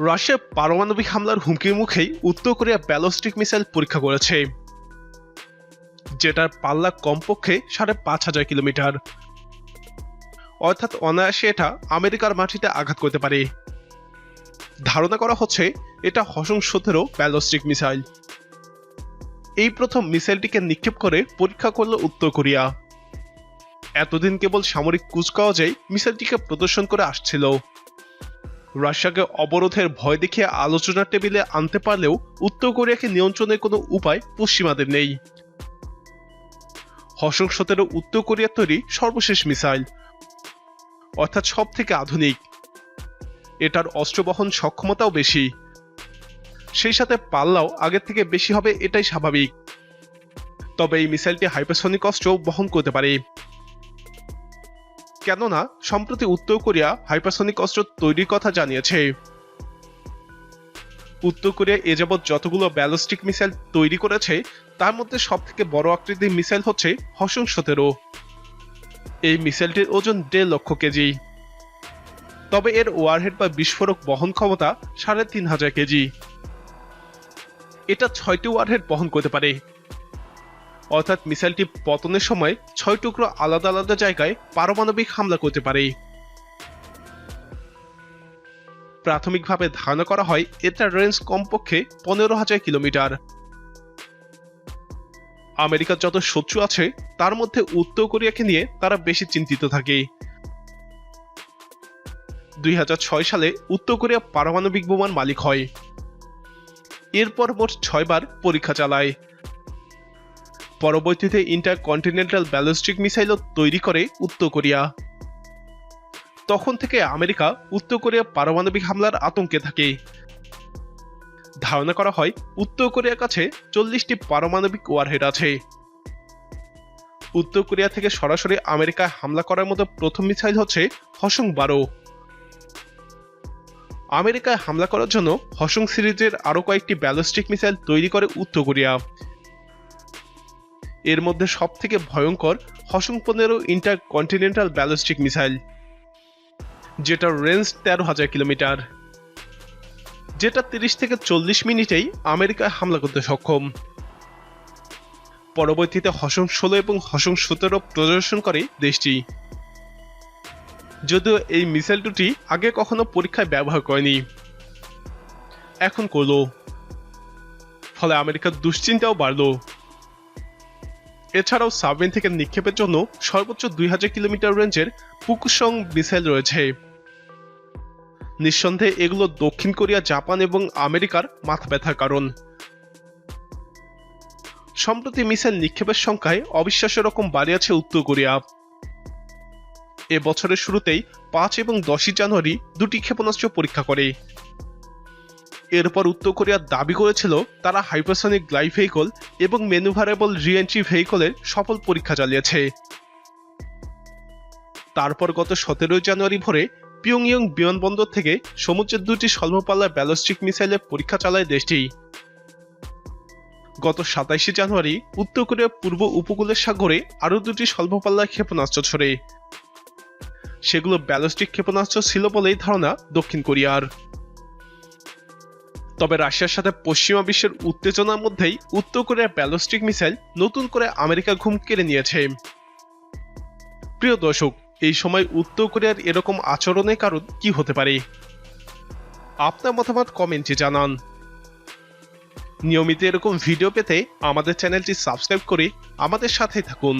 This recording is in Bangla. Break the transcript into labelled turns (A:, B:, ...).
A: রাশিয়া পারমাণবিক হামলার হুমকির মুখেই উত্তর কোরিয়া ব্যালিস্টিক মিসাইল পরীক্ষা করেছে, যেটার পাল্লা কমপক্ষে সাড়ে পাঁচ হাজার কিলোমিটার। অর্থাৎ অনায়াসে এটা আমেরিকার মাটিতে আঘাত করতে পারে। ধারণা করা হচ্ছে এটা হসং সতেরো ব্যালিস্টিক মিসাইল। এই প্রথম মিসাইলটিকে নিক্ষেপ করে পরীক্ষা করল উত্তর কোরিয়া। এতদিন কেবল সামরিক কুচকাওয়াজেই মিসাইলটিকে প্রদর্শন করে আসছিল। রাশিয়াকে অবরোধের ভয় দেখিয়ে আলোচনার টেবিলে আনতে পারলেও উত্তর কোরিয়াকে নিয়ন্ত্রণের কোনো উপায় পশ্চিমাদের নেই। হসং সতেরো উত্তর কোরিয়ার তৈরি সর্বশেষ মিসাইল। অর্থাৎ সব থেকে আধুনিক। এটার অস্ত্র বহন সক্ষমতাও বেশি। সেই সাথে পাল্লাও আগের থেকে বেশি হবে, এটাই স্বাভাবিক। তবে এই মিসাইলটি হাইপারসনিক অস্ত্র বহন করতে পারে। কেননা, সম্প্রতি উত্তর কোরিয়া হাইপারসনিক অস্ত্র তৈরির কথা জানিয়েছে। উত্তর কোরিয়া এ যাবৎ যতগুলো ব্যালিস্টিক মিসাইল তৈরি করেছে, তার মধ্যে সব থেকে বড় আকৃতির মিসাইল হচ্ছে হসং সতেরো। এই মিসাইলটির ওজন দেড় লক্ষ কেজি। তবে এর ওয়ারহেড বা বিস্ফোরক বহন ক্ষমতা সাড়ে তিন হাজার কেজি। এটা ছয়টি ওয়ারহেড বহন করতে পারে। অর্থাৎ মিসাইলটি পতনের সময় ছয় টুকরো আলাদা আলাদা জায়গায় পারমাণবিক হামলা করতে পারে। প্রাথমিকভাবে ধারণা করা হয়, এটার রেঞ্জ কমপক্ষে পনেরো হাজার কিলোমিটার। আমেরিকার যত শত্রু আছে, তার মধ্যে উত্তর কোরিয়াকে নিয়ে তারা বেশি চিন্তিত থাকে। দুই হাজার ছয় সালে উত্তর কোরিয়া পারমাণবিক বোমার মালিক হয়। এরপর মোট ছয়বার পরীক্ষা চালায়। পরবর্তীতে ইন্টার কন্টিনেন্টাল ব্যালিস্টিক মিসাইলও তৈরি করে উত্তর কোরিয়া। তখন থেকে আমেরিকা উত্তর কোরিয়া পারমাণবিক হামলার আতঙ্কে থাকে। ধারণা করা হয়, উত্তর কোরিয়ার কাছে চল্লিশটি পারমাণবিক ওয়ারহেড আছে। উত্তর কোরিয়া থেকে সরাসরি আমেরিকায় হামলা করার মতো প্রথম মিসাইল হচ্ছে হসং বারো। আমেরিকায় হামলা করার জন্য হসং সিরিজের আরও কয়েকটি ব্যালিস্টিক মিসাইল তৈরি করে উত্তর কোরিয়া। এর মধ্যে সব থেকে ভয়ঙ্কর হসং পনেরো ইন্টার কন্টিনেন্টাল ব্যালিস্টিক মিসাইল যেটার রেঞ্জ তেরো হাজার কিলোমিটার, যেটা তিরিশ থেকে চল্লিশ মিনিটেই আমেরিকায় হামলা করতে সক্ষম। পরবর্তীতে হসং ষোলো এবং হসং সতেরো প্রদর্শন করে দেশটি। যদিও এই মিসাইল দুটি আগে কখনো পরীক্ষায় ব্যবহার করেনি, এখন করল। ফলে আমেরিকার দুশ্চিন্তাও বাড়লো। এছাড়াও সাবমেরিন থেকে নিক্ষেপের জন্য সর্বোচ্চ দুই হাজার কিলোমিটার রেঞ্জের পুকুসং মিসাইল রয়েছে। নিঃসন্দেহে এগুলো দক্ষিণ কোরিয়া, জাপান এবং আমেরিকার মাথা ব্যথার কারণ। সম্প্রতি মিসাইল নিক্ষেপের সংখ্যায় অবিশ্বাস্য রকম বাড়িয়েছে উত্তর কোরিয়া। এ বছরের শুরুতেই পাঁচ এবং দশই জানুয়ারি দুটি ক্ষেপণাস্ত্র পরীক্ষা করে। এরপর উত্তর কোরিয়া দাবি করেছিল তারা হাইপারসনিক গ্লাইড ভেহিকল এবং মেনুভারেবল রিএন্ট্রি ভেহিকলের সফল পরীক্ষা চালিয়েছে। তারপর গত সতেরোই জানুয়ারি ভোরে পিয়ংইয়ং বিমানবন্দর থেকে সমুদ্রের দুটি স্বল্পপাল্লার ব্যালিস্টিক মিসাইলের পরীক্ষা চালায় দেশটি। গত সাতাইশে জানুয়ারি উত্তর কোরিয়ার পূর্ব উপকূলের সাগরে আরও দুটি স্বল্পপাল্লার ক্ষেপণাস্ত্র ছড়ে। সেগুলো ব্যালিস্টিক ক্ষেপণাস্ত্র ছিল বলেই ধারণা দক্ষিণ কোরিয়ার। তবে রাশিয়ার সাথে পশ্চিমা বিশ্বের উত্তেজনার মধ্যেই উত্তর কোরিয়ার ব্যালিস্টিক মিসাইল নতুন করে আমেরিকা ঘুম কেড়ে নিয়েছে। প্রিয় দর্শক, এই সময় উত্তর কোরিয়ার এরকম আচরণের কারণ কি হতে পারে? আপনার মতামত কমেন্টে জানান। নিয়মিত এরকম ভিডিও পেতে আমাদের চ্যানেলটি সাবস্ক্রাইব করে আমাদের সাথে থাকুন।